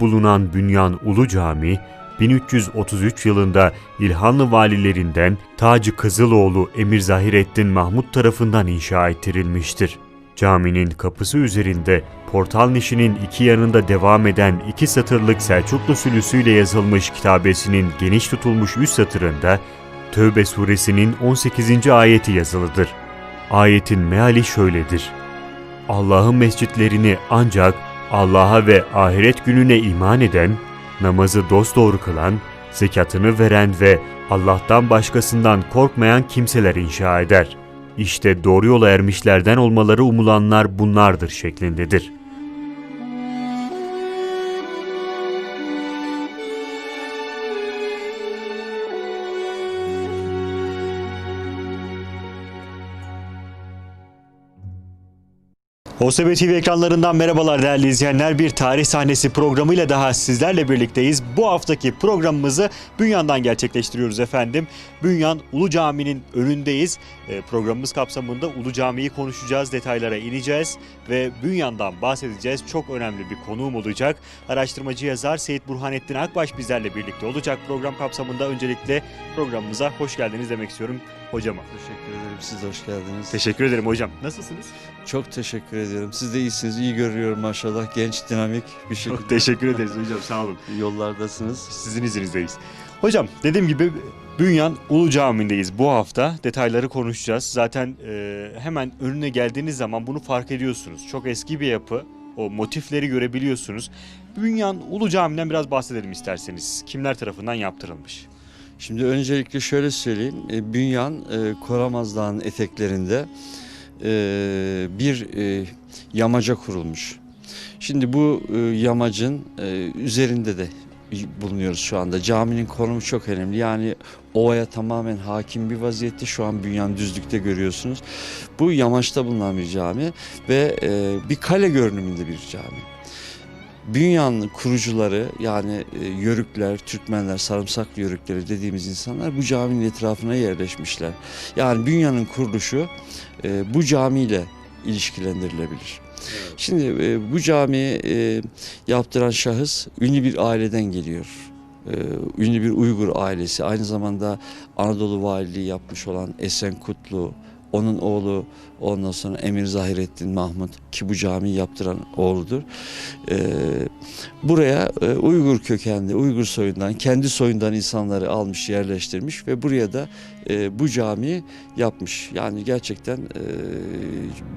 Bulunan Bünyan Ulu Cami, 1333 yılında İlhanlı valilerinden Tacı Kızıloğlu Emir Zahirettin Mahmut tarafından inşa ettirilmiştir. Caminin kapısı üzerinde portal nişinin iki yanında devam eden iki satırlık Selçuklu sülüsüyle yazılmış kitabesinin geniş tutulmuş üst satırında Tövbe suresinin 18. ayeti yazılıdır. Ayetin meali şöyledir. Allah'ın mescitlerini ancak Allah'a ve ahiret gününe iman eden, namazı dosdoğru kılan, zekatını veren ve Allah'tan başkasından korkmayan kimseler inşa eder. İşte doğru yola ermişlerden olmaları umulanlar bunlardır şeklindedir. OSB TV ekranlarından merhabalar değerli izleyenler. Bir tarih sahnesi programıyla daha sizlerle birlikteyiz. Bu haftaki programımızı Bünyan'dan gerçekleştiriyoruz efendim. Bünyan Ulu Cami'nin önündeyiz. Ee, programımız kapsamında Ulu Cami'yi konuşacağız, detaylara ineceğiz ve Bünyan'dan bahsedeceğiz. Çok önemli bir konuğum olacak. Araştırmacı yazar Seyit Burhanettin Akbaş bizlerle birlikte olacak. Program kapsamında öncelikle programımıza hoş geldiniz demek istiyorum hocama. Teşekkür ederim. Siz de hoş geldiniz. Teşekkür ederim hocam. Nasılsınız? Çok teşekkür ediyorum. Siz de iyisiniz. İyi görüyorum maşallah. Genç, dinamik bir şekilde Çok teşekkür ederiz hocam sağ olun. yollardasınız. Sizin izninizdeyiz. Hocam dediğim gibi Bünyan Ulu Camii'ndeyiz bu hafta. Detayları konuşacağız. Zaten e, hemen önüne geldiğiniz zaman bunu fark ediyorsunuz. Çok eski bir yapı. O motifleri görebiliyorsunuz. Bünyan Ulu Camii'den biraz bahsedelim isterseniz. Kimler tarafından yaptırılmış? Şimdi öncelikle şöyle söyleyeyim. E, Bünyan e, eteklerinde e, bir e, yamaca kurulmuş. Şimdi bu yamacın üzerinde de bulunuyoruz şu anda. Caminin konumu çok önemli. Yani ovaya tamamen hakim bir vaziyette. Şu an Bünyan düzlükte görüyorsunuz. Bu yamaçta bulunan bir cami ve bir kale görünümünde bir cami. Bünyan kurucuları yani e, Yörükler, Türkmenler, Sarımsaklı Yörükleri dediğimiz insanlar bu caminin etrafına yerleşmişler. Yani Bünyan'ın kuruluşu e, bu camiyle ilişkilendirilebilir. Şimdi e, bu camiyi e, yaptıran şahıs ünlü bir aileden geliyor. Ünlü bir Uygur ailesi. Aynı zamanda Anadolu valiliği yapmış olan Esen Kutlu, onun oğlu ondan sonra Emir Zahirettin Mahmut ki bu camiyi yaptıran oğludur. Ee, buraya e, Uygur kökenli, Uygur soyundan, kendi soyundan insanları almış, yerleştirmiş ve buraya da e, bu camiyi yapmış. Yani gerçekten e,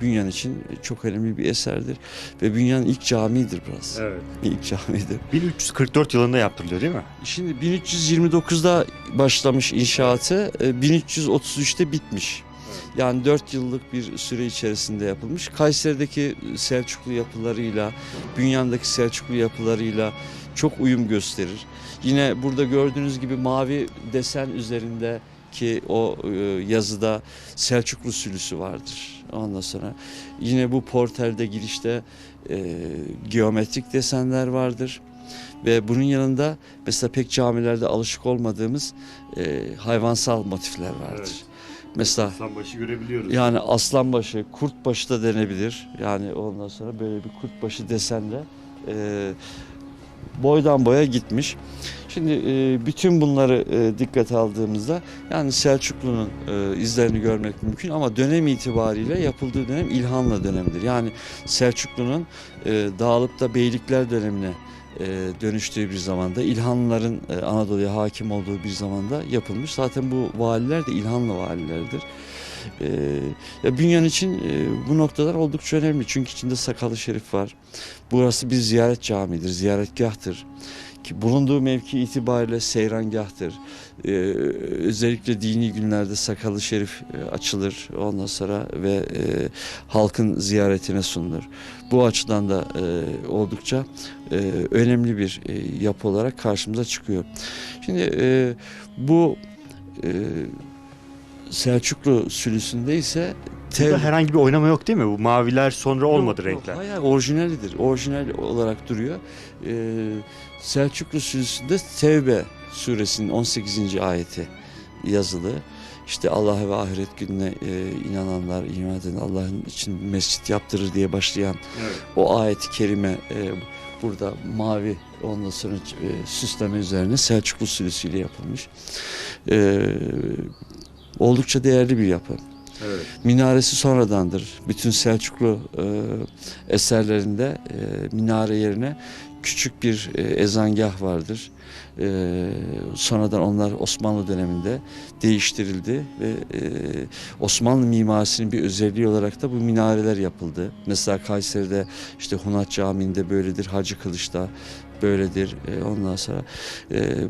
Bünyan için çok önemli bir eserdir ve Bünyan'ın ilk camidir burası. Evet. İlk camidir. 1344 yılında yaptırılıyor değil mi? Şimdi 1329'da başlamış inşaatı, e, 1333'te bitmiş. Yani 4 yıllık bir süre içerisinde yapılmış. Kayseri'deki Selçuklu yapılarıyla, Bünyan'daki Selçuklu yapılarıyla çok uyum gösterir. Yine burada gördüğünüz gibi mavi desen üzerinde ki o e, yazıda Selçuklu sülüsü vardır. Ondan sonra yine bu portelde girişte e, geometrik desenler vardır. Ve bunun yanında mesela pek camilerde alışık olmadığımız e, hayvansal motifler vardır. Evet. Mesela Aslanbaşı görebiliyoruz. yani aslanbaşı, kurtbaşı da denebilir. Yani ondan sonra böyle bir kurtbaşı desenle e, boydan boya gitmiş. Şimdi e, bütün bunları e, dikkate aldığımızda yani Selçuklu'nun e, izlerini görmek mümkün ama dönem itibariyle yapıldığı dönem İlhanlı dönemidir. Yani Selçuklu'nun e, dağılıp da beylikler dönemine dönüştüğü bir zamanda İlhanlıların e, Anadolu'ya hakim olduğu bir zamanda yapılmış. Zaten bu valiler de İlhanlı valilerdir. E, ya Bünyan için e, bu noktalar oldukça önemli çünkü içinde Sakalı Şerif var. Burası bir ziyaret camidir, ziyaretgahtır. Ki bulunduğu mevki itibariyle seyrangahtır. Ee, özellikle dini günlerde Sakalı Şerif e, açılır ondan sonra ve e, halkın ziyaretine sunulur. Bu açıdan da e, oldukça e, önemli bir e, yapı olarak karşımıza çıkıyor. Şimdi e, bu e, Selçuklu sülüsünde ise Burada tev- herhangi bir oynama yok değil mi? Bu maviler sonra olmadı Yok, yok. renkler. Hayır, orijinalidir. Orijinal olarak duruyor. Ee, Selçuklu Sürüsü'nde Tevbe suresinin 18. ayeti yazılı. İşte Allah ve ahiret gününe e, inananlar, iman eden Allah'ın için mescit yaptırır diye başlayan Evet. o ayet-i kerime e, burada mavi ondan sonra e, süsleme üzerine Selçuklu sülüsüyle yapılmış. E, oldukça değerli bir yapı. Evet. Minaresi sonradandır. Bütün Selçuklu e, eserlerinde e, minare yerine küçük bir e, ezangah vardır. E, sonradan onlar Osmanlı döneminde değiştirildi ve e, Osmanlı mimarisinin bir özelliği olarak da bu minareler yapıldı. Mesela Kayseri'de işte Hunat Camii'nde böyledir, Hacı Kılıç'ta böyledir. Ondan sonra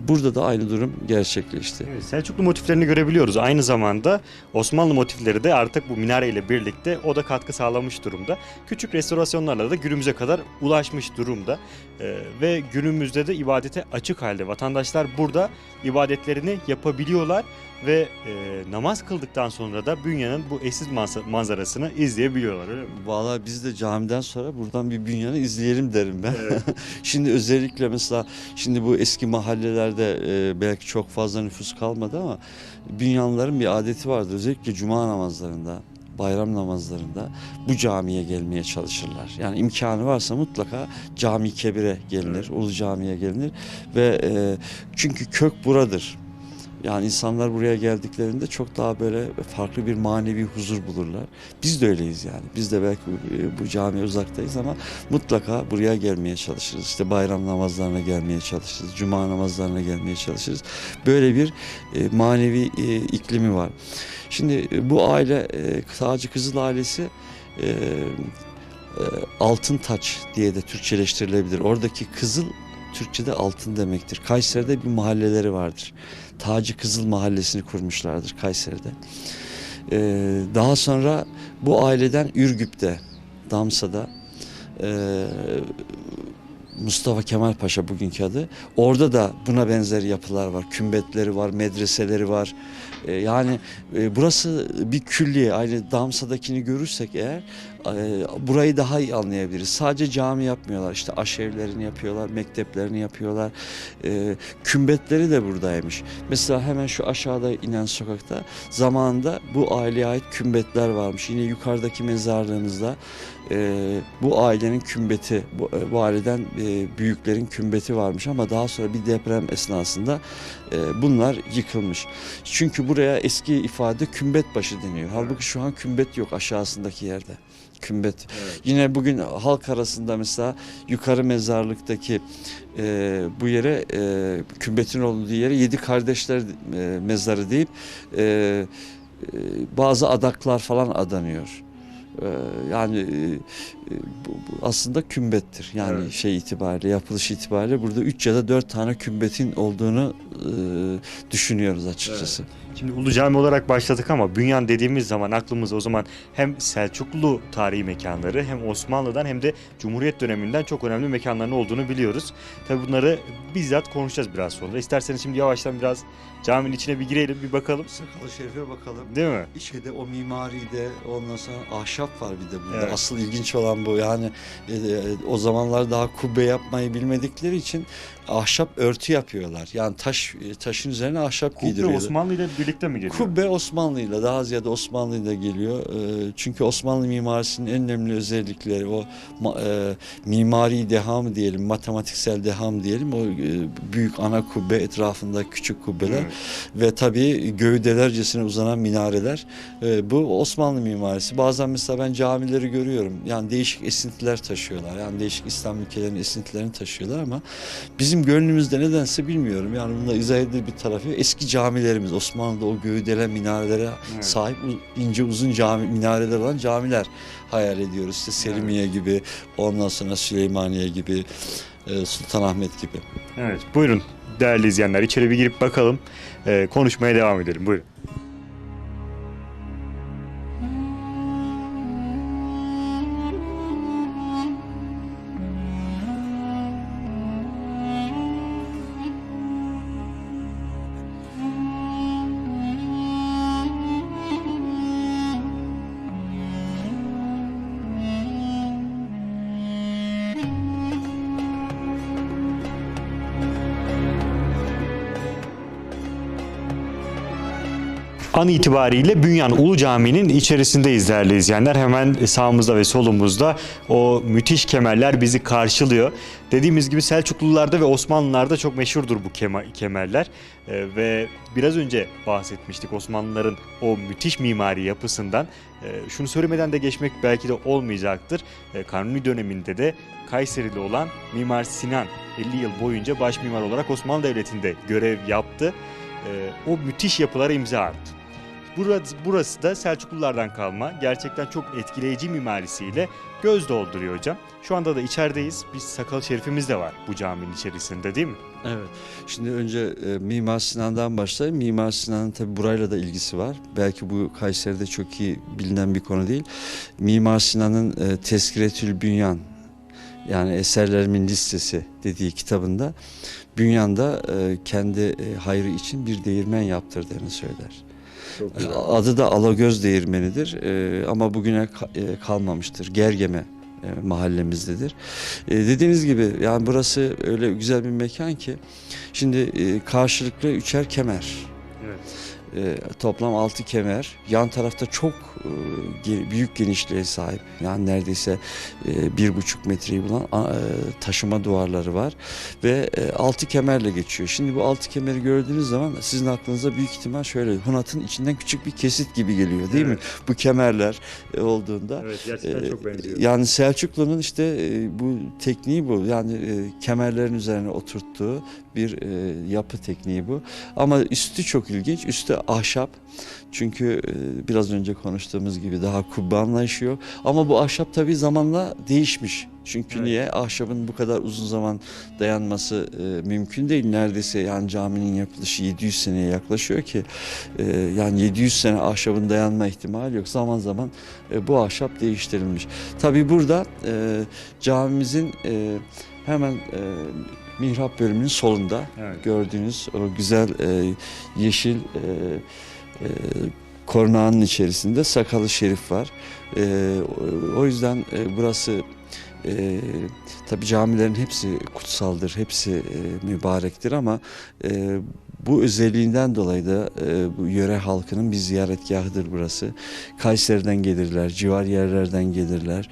burada da aynı durum gerçekleşti. Evet, Selçuklu motiflerini görebiliyoruz. Aynı zamanda Osmanlı motifleri de artık bu minare ile birlikte o da katkı sağlamış durumda. Küçük restorasyonlarla da günümüze kadar ulaşmış durumda. Ee, ve günümüzde de ibadete açık halde. Vatandaşlar burada ibadetlerini yapabiliyorlar ve e, namaz kıldıktan sonra da Bünya'nın bu eşsiz manza- manzarasını izleyebiliyorlar öyle mi? Valla biz de camiden sonra buradan bir bünyanı izleyelim derim ben. Evet. şimdi özellikle mesela şimdi bu eski mahallelerde e, belki çok fazla nüfus kalmadı ama bünyanların bir adeti vardır. Özellikle cuma namazlarında, bayram namazlarında bu camiye gelmeye çalışırlar. Yani imkanı varsa mutlaka cami kebire gelinir, ulu camiye gelinir ve e, çünkü kök buradır. Yani insanlar buraya geldiklerinde çok daha böyle farklı bir manevi huzur bulurlar. Biz de öyleyiz yani. Biz de belki e, bu camiye uzaktayız ama mutlaka buraya gelmeye çalışırız. İşte bayram namazlarına gelmeye çalışırız. Cuma namazlarına gelmeye çalışırız. Böyle bir e, manevi e, iklimi var. Şimdi e, bu aile e, Sağcı Kızıl ailesi e, e, altın taç diye de Türkçeleştirilebilir. Oradaki kızıl Türkçe'de altın demektir. Kayseri'de bir mahalleleri vardır. Tacı Kızıl Mahallesi'ni kurmuşlardır Kayseri'de. Ee, daha sonra bu aileden Ürgüp'te, Damsa'da e, Mustafa Kemal Paşa bugünkü adı. Orada da buna benzer yapılar var. Kümbetleri var, medreseleri var. Ee, yani e, burası bir külliye. Aynı Damsa'dakini görürsek eğer e, burayı daha iyi anlayabiliriz. Sadece cami yapmıyorlar. İşte aşevlerini yapıyorlar, mekteplerini yapıyorlar. E, kümbetleri de buradaymış. Mesela hemen şu aşağıda inen sokakta zamanında bu aileye ait kümbetler varmış. Yine yukarıdaki mezarlığımızda e, bu ailenin kümbeti, bu, e, aileden e, büyüklerin kümbeti varmış ama daha sonra bir deprem esnasında e, bunlar yıkılmış. Çünkü buraya eski ifade kümbet başı deniyor. Halbuki şu an kümbet yok aşağısındaki yerde. Kümbet. Yine bugün halk arasında mesela yukarı mezarlıktaki e, bu yere e, kümbetin olduğu yere yedi kardeşler e, mezarı deyip e, e, bazı adaklar falan adanıyor. E, yani e, e, aslında kümbettir. Yani Evet. şey itibariyle, yapılış itibariyle burada üç ya da dört tane kümbetin olduğunu düşünüyoruz açıkçası. Şimdi Ulu Cami olarak başladık ama Bünyan dediğimiz zaman aklımıza o zaman hem Selçuklu tarihi mekanları hem Osmanlı'dan hem de Cumhuriyet döneminden çok önemli mekanların olduğunu biliyoruz. Tabi bunları bizzat konuşacağız biraz sonra. İsterseniz şimdi yavaştan biraz caminin içine bir girelim bir bakalım. Sakalı Şerif'e bakalım. Değil mi? İçeride o mimaride ondan sonra ahşap var bir de burada. Evet. Asıl ilginç olan bu. Yani e, e, o zamanlar daha kubbe yapmayı bilmedikleri için ahşap örtü yapıyorlar. Yani taş e, taşın üzerine ahşap Kubbe giydiriyorlar. Osmanlı ile birlikte mi geliyor? Kubbe Osmanlı'yla daha ziyade Osmanlı'yla geliyor. Ee, Çünkü Osmanlı mimarisinin en önemli özellikleri o e, mimari deha mı diyelim, matematiksel deha mı diyelim o e, büyük ana kubbe etrafında küçük kubbeler Evet. ve tabii gövdelercesine uzanan minareler. Bu Osmanlı mimarisi. Bazen mesela ben camileri görüyorum. Yani değişik esintiler taşıyorlar. Yani değişik İslam ülkelerinin esintilerini taşıyorlar ama bizim gönlümüzde nedense bilmiyorum. Yani bunda izah edilir bir tarafı. Eski camilerimiz Osmanlı'da o göğdelen minarelere Evet. sahip ince uzun cami minareler olan camiler hayal ediyoruz. İşte Selimiye gibi, ondan sonra Süleymaniye gibi, e, Sultanahmet gibi. Evet buyurun değerli izleyenler içeri bir girip bakalım. Ee, konuşmaya devam edelim buyurun. An itibariyle Bünyan Ulu Camii'nin içerisindeyiz değerli izleyenler. Hemen sağımızda ve solumuzda o müthiş kemerler bizi karşılıyor. Dediğimiz gibi Selçuklularda ve Osmanlılarda çok meşhurdur bu kemerler. Ee, ve biraz önce bahsetmiştik Osmanlıların o müthiş mimari yapısından. Ee, şunu söylemeden de geçmek belki de olmayacaktır. Ee, Kanuni döneminde de Kayserili olan Mimar Sinan 50 yıl boyunca baş mimar olarak Osmanlı Devleti'nde görev yaptı. Ee, o müthiş yapılara imza attı. Burası, burası da Selçuklulardan kalma gerçekten çok etkileyici mimarisiyle göz dolduruyor hocam. Şu anda da içerideyiz. Bir sakal şerifimiz de var bu caminin içerisinde değil mi? Evet. Şimdi önce e, Mimar Sinan'dan başlayayım. Mimar Sinan'ın tabi burayla da ilgisi var. Belki bu Kayseri'de çok iyi bilinen bir konu değil. Mimar Sinan'ın e, Tezkiretül Bünyan yani eserlerimin listesi dediği kitabında Bünyan'da e, kendi e, hayrı için bir değirmen yaptırdığını söyler. Adı da Alagöz Değirmeni'dir E, ama bugüne e, kalmamıştır. Gergeme e, mahallemizdedir. E, dediğiniz gibi yani burası öyle güzel bir mekan ki şimdi e, karşılıklı üçer kemer. Evet. E, toplam altı kemer. Yan tarafta çok e, büyük genişliğe sahip. Yani neredeyse e, bir buçuk metreyi bulan e, taşıma duvarları var. Ve e, altı kemerle geçiyor. Şimdi bu altı kemeri gördüğünüz zaman sizin aklınıza büyük ihtimal şöyle Hunat'ın içinden küçük bir kesit gibi geliyor değil mi? Bu kemerler e, olduğunda. Evet Ee, Yani Selçuklu'nun işte e, bu tekniği bu. Yani e, kemerlerin üzerine oturttuğu bir e, yapı tekniği bu. Ama üstü çok ilginç. Üstü ahşap. Çünkü e, biraz önce konuştuğumuz gibi daha kubbanlaşıyor. Ama bu ahşap tabii zamanla değişmiş. Çünkü Evet. niye? Ahşabın bu kadar uzun zaman dayanması e, mümkün değil. Neredeyse yani caminin yapılışı 700 seneye yaklaşıyor ki e, yani 700 sene ahşabın dayanma ihtimali yok. Zaman zaman e, bu ahşap değiştirilmiş. Tabii burada e, camimizin e, hemen e, mihrap bölümünün solunda Evet. gördüğünüz o güzel e, yeşil e, e, kornağının içerisinde sakalı şerif var. E, o- yüzden e, burası e, tabi camilerin hepsi kutsaldır, hepsi e, mübarektir ama e, bu özelliğinden dolayı da e, bu yöre halkının bir ziyaretgahıdır burası. Kayseri'den gelirler, civar yerlerden gelirler.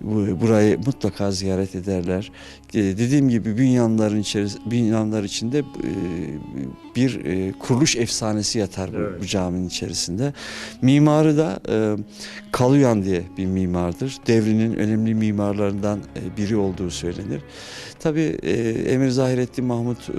Bu, burayı mutlaka ziyaret ederler. E, dediğim gibi Bünyanların içeris Bünyanlar içinde e, bir e, kuruluş efsanesi yatar bu, Evet. bu caminin içerisinde. Mimarı da e, Kaluyan diye bir mimardır. Devrinin önemli mimarlarından e, biri olduğu söylenir. Tabii e, Emir Zahirettin Mahmut e,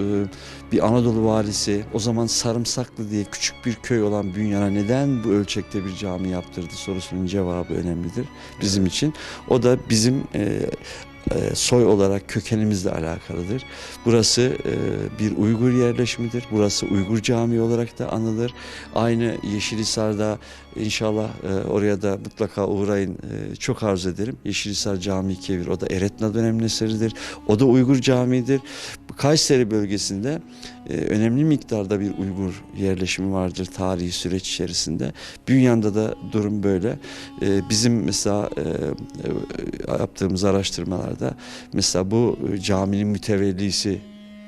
bir Anadolu valisi o zaman Sarımsaklı diye küçük bir köy olan Bünyan'a neden bu ölçekte bir cami yaptırdı sorusunun cevabı önemlidir bizim için. O da bizim e, soy olarak kökenimizle alakalıdır. Burası e, bir Uygur yerleşimidir. Burası Uygur Camii olarak da anılır. Aynı Yeşilhisar'da inşallah e, oraya da mutlaka uğrayın. E, çok arzu ederim. Yeşilhisar Camii Kevir. O da Eretna döneminin eseridir. O da Uygur Camii'dir. Bu Kayseri bölgesinde e, önemli miktarda bir Uygur yerleşimi vardır tarihi süreç içerisinde. Bünyan'da da durum böyle. E, bizim mesela e, e, yaptığımız araştırmalarda mesela bu e, caminin mütevellisi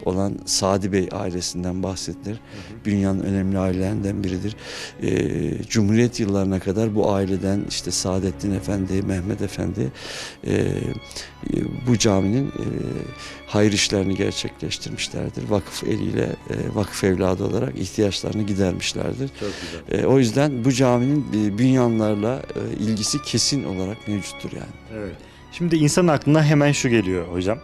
olan Sadi Bey ailesinden bahsedilir. Dünyanın önemli ailelerinden biridir. E, Cumhuriyet yıllarına kadar bu aileden işte Saadettin Efendi, Mehmet Efendi e, e, bu caminin e, hayır işlerini gerçekleştirmişlerdir. Vakıf eliyle e, vakıf evladı olarak ihtiyaçlarını gidermişlerdir. Çok güzel. E, o yüzden bu caminin e, bünyanlarla e, ilgisi kesin olarak mevcuttur yani. Evet. Şimdi insanın aklına hemen şu geliyor hocam.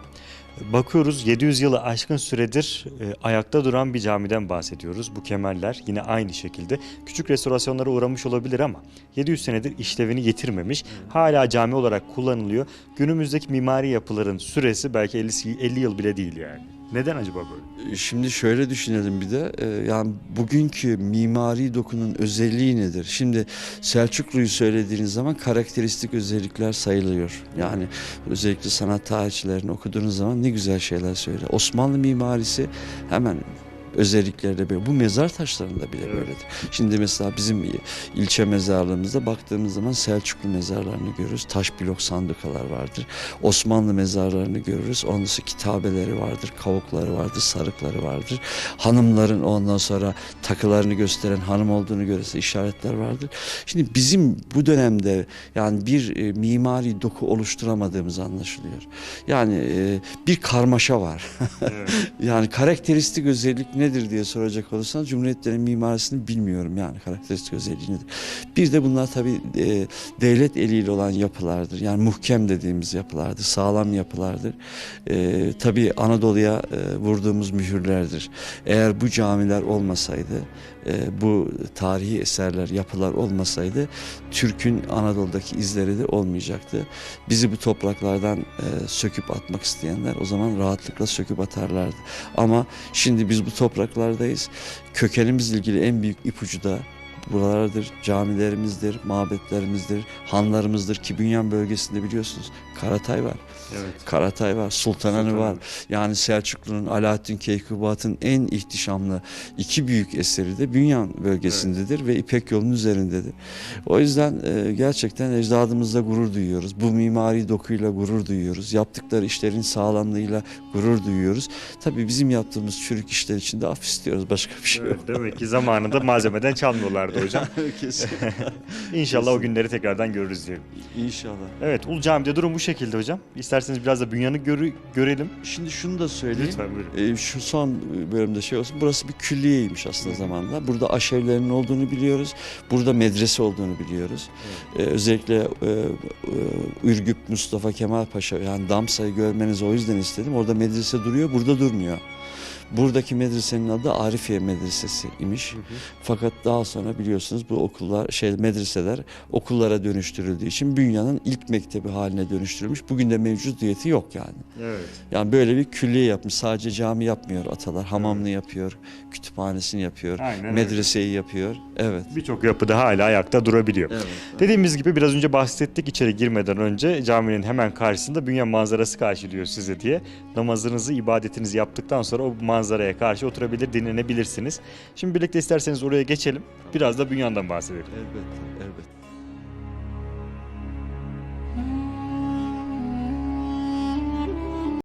Bakıyoruz 700 yılı aşkın süredir e, ayakta duran bir camiden bahsediyoruz. Bu kemerler yine aynı şekilde küçük restorasyonlara uğramış olabilir ama 700 senedir işlevini yitirmemiş. Hala cami olarak kullanılıyor. Günümüzdeki mimari yapıların süresi belki 50, 50 yıl bile değil yani. Neden acaba böyle? E, Şimdi şöyle düşünelim bir de e, yani bugünkü mimari dokunun özelliği nedir? Şimdi Selçuklu'yu söylediğiniz zaman karakteristik özellikler sayılıyor. Yani özellikle sanat tarihçilerini okuduğunuz zaman ne güzel şeyler söylüyor. Osmanlı mimarisi hemen özellikleri de böyle. Bu mezar taşlarında bile Evet. böyledir. Şimdi mesela bizim ilçe mezarlığımızda baktığımız zaman Selçuklu mezarlarını görürüz. Taş blok sandukalar vardır. Osmanlı mezarlarını görürüz. Ondan sonra kitabeleri vardır, kavukları vardır, sarıkları vardır. Hanımların ondan sonra takılarını gösteren hanım olduğunu görürse işaretler vardır. Şimdi bizim bu dönemde yani bir e, mimari doku oluşturamadığımız anlaşılıyor. Yani e, bir karmaşa var. yani karakteristik özellik nedir diye soracak olursanız Cumhuriyetlerin mimarisini bilmiyorum yani karakteristik özelliği nedir. Bir de bunlar tabii e, devlet eliyle olan yapılardır. Yani muhkem dediğimiz yapılardır, sağlam yapılardır. E, tabii Anadolu'ya e, vurduğumuz mühürlerdir. Eğer bu camiler olmasaydı, e, bu tarihi eserler, yapılar olmasaydı Türk'ün Anadolu'daki izleri de olmayacaktı. Bizi bu topraklardan e, söküp atmak isteyenler o zaman rahatlıkla söküp atarlardı. Ama şimdi biz bu topraklardayız. Kökenimizle ilgili en büyük ipucu da buralardır, camilerimizdir, mabetlerimizdir, hanlarımızdır ki Bünyan bölgesinde biliyorsunuz Karatay var. Evet. Karatay var, Sultananı Sultananı. var. Yani Selçuklu'nun Alaaddin Keykubat'ın en ihtişamlı iki büyük eseri de Bünyan bölgesindedir ve İpek yolunun üzerindedir. O yüzden e, gerçekten ecdadımızla gurur duyuyoruz. Bu mimari dokuyla gurur duyuyoruz. Yaptıkları işlerin sağlamlığıyla gurur duyuyoruz. Tabii bizim yaptığımız çürük işler için de af istiyoruz. Başka bir şey yok. Evet, demek ki zamanında malzemeden çalmıyorlardı hocam. Kesin. İnşallah o günleri tekrardan görürüz diyelim. İnşallah. Evet Ulu Cami'de durum bu şekilde hocam. İsterseniz biraz da Bünyan'ı görü- görelim. Şimdi şunu da söyleyeyim. Lütfen buyurun. E, şu son bölümde şey olsun. Burası bir külliyeymiş aslında zamanla. Burada aşevlerin olduğunu biliyoruz. Burada medrese olduğunu biliyoruz. E, özellikle e, e, Ürgüp Mustafa Kemal Paşa yani Damsa'yı görmenizi o yüzden istedim. Orada medrese duruyor, burada durmuyor. Buradaki medresenin adı Arifiye Medresesi imiş. Fakat daha sonra biliyorsunuz bu okullar şey medreseler okullara dönüştürüldüğü için Bünya'nın ilk mektebi haline dönüştürülmüş. Bugün de mevcudiyeti yok yani. Evet. Yani böyle bir külliye yapmış. Sadece cami yapmıyor atalar. Hamamını yapıyor, kütüphanesini yapıyor, Aynen öyle. medreseyi yapıyor. Evet. Birçok yapıda hala ayakta durabiliyor. Evet. Dediğimiz gibi biraz önce bahsettik içeri girmeden önce caminin hemen karşısında Bünyan manzarası karşılıyor size diye. Namazınızı, ibadetinizi yaptıktan sonra o manzaraya karşı oturabilir, dinlenebilirsiniz. Şimdi birlikte isterseniz oraya geçelim. Biraz da Bünyan'dan bahsedelim. Elbette, elbette.